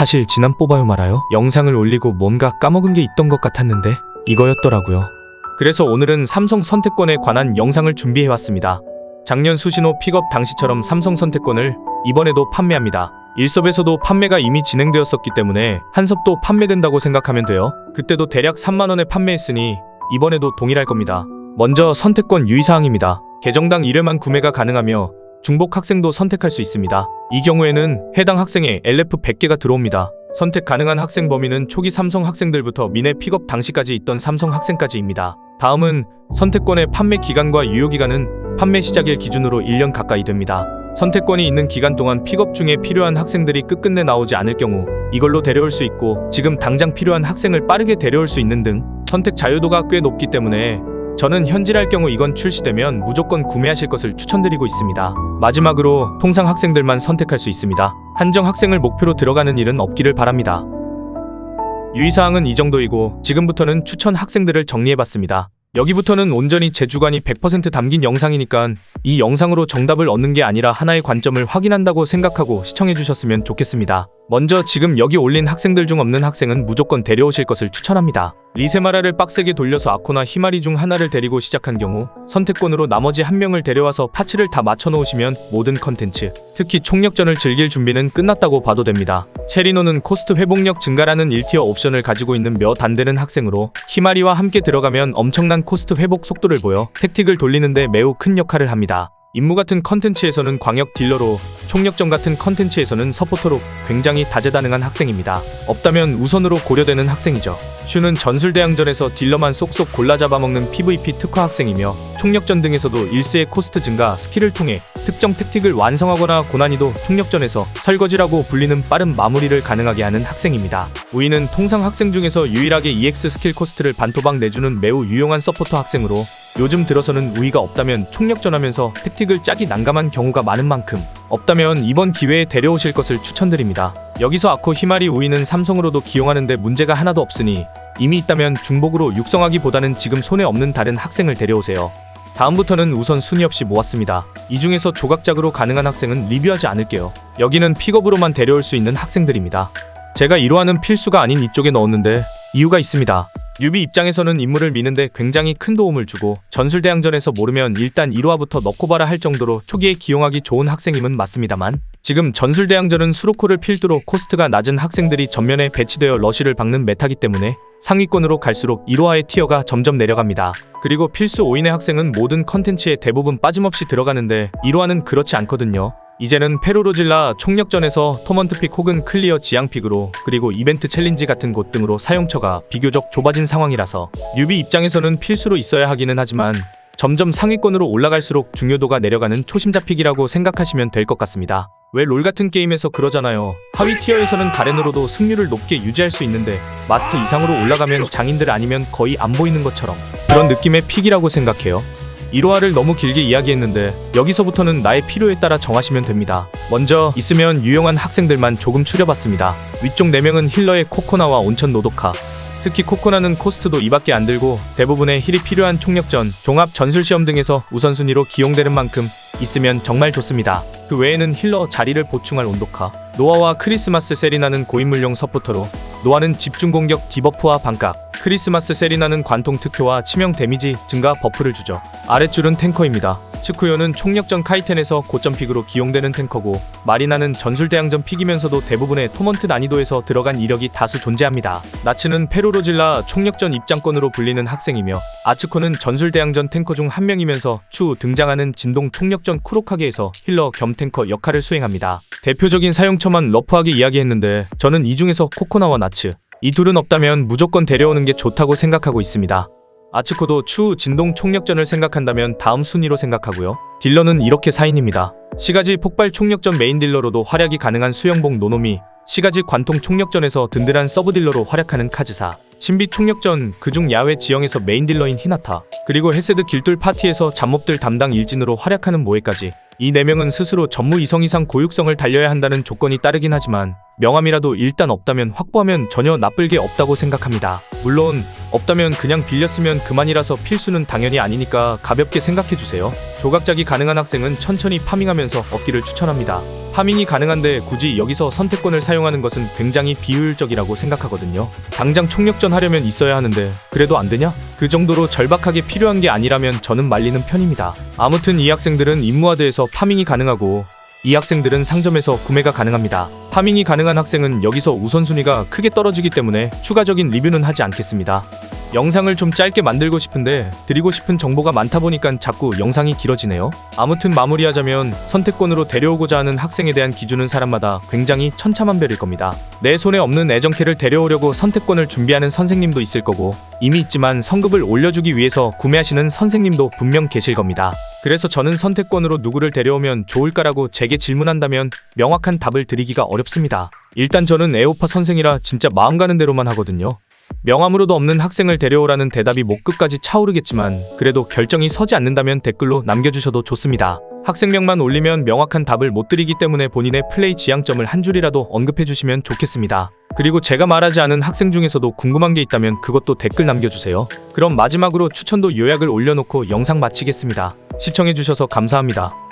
사실 지난 뽑아요 말아요 영상을 올리고 뭔가 까먹은 게 있던 것 같았는데 이거였더라고요. 그래서 오늘은 삼성 선택권에 관한 영상을 준비해 왔습니다. 작년 수신호 픽업 당시처럼 삼성 선택권을 이번에도 판매합니다. 일섭에서도 판매가 이미 진행되었었기 때문에 한섭도 판매된다고 생각하면 돼요. 그때도 대략 3만 원에 판매했으니 이번에도 동일할 겁니다. 먼저 선택권 유의사항입니다. 계정당 1회만 구매가 가능하며 중복 학생도 선택할 수 있습니다. 이 경우에는 해당 학생에 LF 100개가 들어옵니다. 선택 가능한 학생 범위는 초기 삼성 학생들부터 미내 픽업 당시까지 있던 삼성 학생까지입니다. 다음은 선택권의 판매 기간과 유효 기간은 판매 시작일 기준으로 1년 가까이 됩니다. 선택권이 있는 기간 동안 픽업 중에 필요한 학생들이 끝끝내 나오지 않을 경우 이걸로 데려올 수 있고 지금 당장 필요한 학생을 빠르게 데려올 수 있는 등 선택 자유도가 꽤 높기 때문에 저는 현질할 경우 이건 출시되면 무조건 구매하실 것을 추천드리고 있습니다. 마지막으로 통상 학생들만 선택할 수 있습니다. 한정 학생을 목표로 들어가는 일은 없기를 바랍니다. 유의사항은 이 정도이고 지금부터는 추천 학생들을 정리해봤습니다. 여기부터는 온전히 제 주관이 100% 담긴 영상이니까 이 영상으로 정답을 얻는 게 아니라 하나의 관점을 확인한다고 생각하고 시청해주셨으면 좋겠습니다. 먼저 지금 여기 올린 학생들 중 없는 학생은 무조건 데려오실 것을 추천합니다. 리세마라를 빡세게 돌려서 아코나 히마리 중 하나를 데리고 시작한 경우 선택권으로 나머지 한 명을 데려와서 파츠를 다 맞춰 놓으시면 모든 컨텐츠, 특히 총력전을 즐길 준비는 끝났다고 봐도 됩니다. 체리노는 코스트 회복력 증가라는 1티어 옵션을 가지고 있는 몇 안 되는 학생으로 히마리와 함께 들어가면 엄청난 코스트 회복 속도를 보여 택틱을 돌리는데 매우 큰 역할을 합니다. 임무 같은 컨텐츠에서는 광역 딜러로 총력전 같은 컨텐츠에서는 서포터로 굉장히 다재다능한 학생입니다. 없다면 우선으로 고려되는 학생이죠. 슈는 전술대항전에서 딜러만 쏙쏙 골라 잡아먹는 PVP 특화 학생이며 총력전 등에서도 일세의 코스트 증가 스킬을 통해 특정 택틱을 완성하거나 고난이도 총력전에서 설거지라고 불리는 빠른 마무리를 가능하게 하는 학생입니다. 우이는 통상 학생 중에서 유일하게 EX 스킬 코스트를 반토막 내주는 매우 유용한 서포터 학생으로 요즘 들어서는 우위가 없다면 총력전하면서 택틱을 짜기 난감한 경우가 많은 만큼 없다면 이번 기회에 데려오실 것을 추천드립니다. 여기서 아코 히마리 우위는 삼성으로도 기용하는데 문제가 하나도 없으니 이미 있다면 중복으로 육성하기보다는 지금 손에 없는 다른 학생을 데려오세요. 다음부터는 우선 순위 없이 모았습니다. 이 중에서 조각작으로 가능한 학생은 리뷰하지 않을게요. 여기는 픽업으로만 데려올 수 있는 학생들입니다. 제가 이로하는 필수가 아닌 이쪽에 넣었는데 이유가 있습니다. 뉴비 입장에서는 임무를 미는데 굉장히 큰 도움을 주고 전술대항전에서 모르면 일단 1화부터 넣고 봐라 할 정도로 초기에 기용하기 좋은 학생임은 맞습니다만 지금 전술대항전은 수로코를 필두로 코스트가 낮은 학생들이 전면에 배치되어 러쉬를 박는 메타기 때문에 상위권으로 갈수록 1화의 티어가 점점 내려갑니다. 그리고 필수 5인의 학생은 모든 컨텐츠에 대부분 빠짐없이 들어가는데 1화는 그렇지 않거든요. 이제는 페로로질라 총력전에서 토먼트픽 혹은 클리어 지향픽으로 그리고 이벤트 챌린지 같은 곳 등으로 사용처가 비교적 좁아진 상황이라서 뉴비 입장에서는 필수로 있어야 하기는 하지만 점점 상위권으로 올라갈수록 중요도가 내려가는 초심자 픽이라고 생각하시면 될 것 같습니다. 왜 롤 같은 게임에서 그러잖아요. 하위 티어에서는 가렌으로도 승률을 높게 유지할 수 있는데 마스터 이상으로 올라가면 장인들 아니면 거의 안 보이는 것처럼 그런 느낌의 픽이라고 생각해요. 1화를 너무 길게 이야기했는데 여기서부터는 나의 필요에 따라 정하시면 됩니다. 먼저 있으면 유용한 학생들만 조금 추려봤습니다. 위쪽 4명은 힐러의 코코나와 온천 노도카 특히 코코나는 코스트도 이밖에 안 들고 대부분의 힐이 필요한 총력전, 종합 전술 시험 등에서 우선순위로 기용되는 만큼 있으면 정말 좋습니다. 그 외에는 힐러 자리를 보충할 온도카, 노아와 크리스마스 세리나는 고인물용 서포터로 노아는 집중 공격 디버프와 반각, 크리스마스 세리나는 관통 특효와 치명 데미지 증가 버프를 주죠. 아랫줄은 탱커입니다. 츠쿠요는 총력전 카이텐에서 고점 픽으로 기용되는 탱커고 마리나는 전술대항전 픽이면서도 대부분의 토먼트 난이도에서 들어간 이력이 다수 존재합니다. 나츠는 페로로질라 총력전 입장권으로 불리는 학생이며 아츠코는 전술대항전 탱커 중 한 명이면서 추후 등장하는 진동 총력전 쿠로카게에서 힐러 겸 탱커 역할을 수행합니다. 대표적인 사용처만 러프하게 이야기했는데 저는 이 중에서 코코나와 나츠 이 둘은 없다면 무조건 데려오는 게 좋다고 생각하고 있습니다. 아츠코도 추후 진동 총력전을 생각한다면 다음 순위로 생각하고요. 딜러는 이렇게 사인입니다. 시가지 폭발 총력전 메인 딜러로도 활약이 가능한 수영복 노노미, 시가지 관통 총력전에서 든든한 서브 딜러로 활약하는 카즈사, 신비 총력전 그중 야외 지형에서 메인 딜러인 히나타, 그리고 헤세드 길돌 파티에서 잡몹들 담당 일진으로 활약하는 모에까지 이네 명은 스스로 전무 이성 이상 고육성을 달려야 한다는 조건이 따르긴 하지만 명함이라도 일단 없다면 확보하면 전혀 나쁠 게 없다고 생각합니다. 물론 없다면 그냥 빌렸으면 그만이라서 필수는 당연히 아니니까 가볍게 생각해 주세요. 조각작이 가능한 학생은 천천히 파밍하면서 얻기를 추천합니다. 파밍이 가능한데 굳이 여기서 선택권을 사용하는 것은 굉장히 비효율적이라고 생각하거든요. 당장 총력전 하려면 있어야 하는데 그래도 안 되냐? 그 정도로 절박하게 필요한 게 아니라면 저는 말리는 편입니다. 아무튼 이 학생들은 임무화드에서 파밍이 가능하고 이 학생들은 상점에서 구매가 가능합니다. 파밍이 가능한 학생은 여기서 우선순위가 크게 떨어지기 때문에 추가적인 리뷰는 하지 않겠습니다. 영상을 좀 짧게 만들고 싶은데 드리고 싶은 정보가 많다 보니까 자꾸 영상이 길어지네요. 아무튼 마무리하자면 선택권으로 데려오고자 하는 학생에 대한 기준은 사람마다 굉장히 천차만별일 겁니다. 내 손에 없는 애정캐를 데려오려고 선택권을 준비하는 선생님도 있을 거고 이미 있지만 성급을 올려주기 위해서 구매하시는 선생님도 분명 계실 겁니다. 그래서 저는 선택권으로 누구를 데려오면 좋을까라고 제게 질문한다면 명확한 답을 드리기가 어렵습니다. 일단 저는 애호파 선생이라 진짜 마음 가는 대로만 하거든요. 명함으로도 없는 학생을 데려오라는 대답이 목끝까지 차오르겠지만 그래도 결정이 서지 않는다면 댓글로 남겨주셔도 좋습니다. 학생명만 올리면 명확한 답을 못 드리기 때문에 본인의 플레이 지향점을 한 줄이라도 언급해 주시면 좋겠습니다. 그리고 제가 말하지 않은 학생 중에서도 궁금한 게 있다면 그것도 댓글 남겨주세요. 그럼 마지막으로 추천도 요약을 올려놓고 영상 마치겠습니다. 시청해주셔서 감사합니다.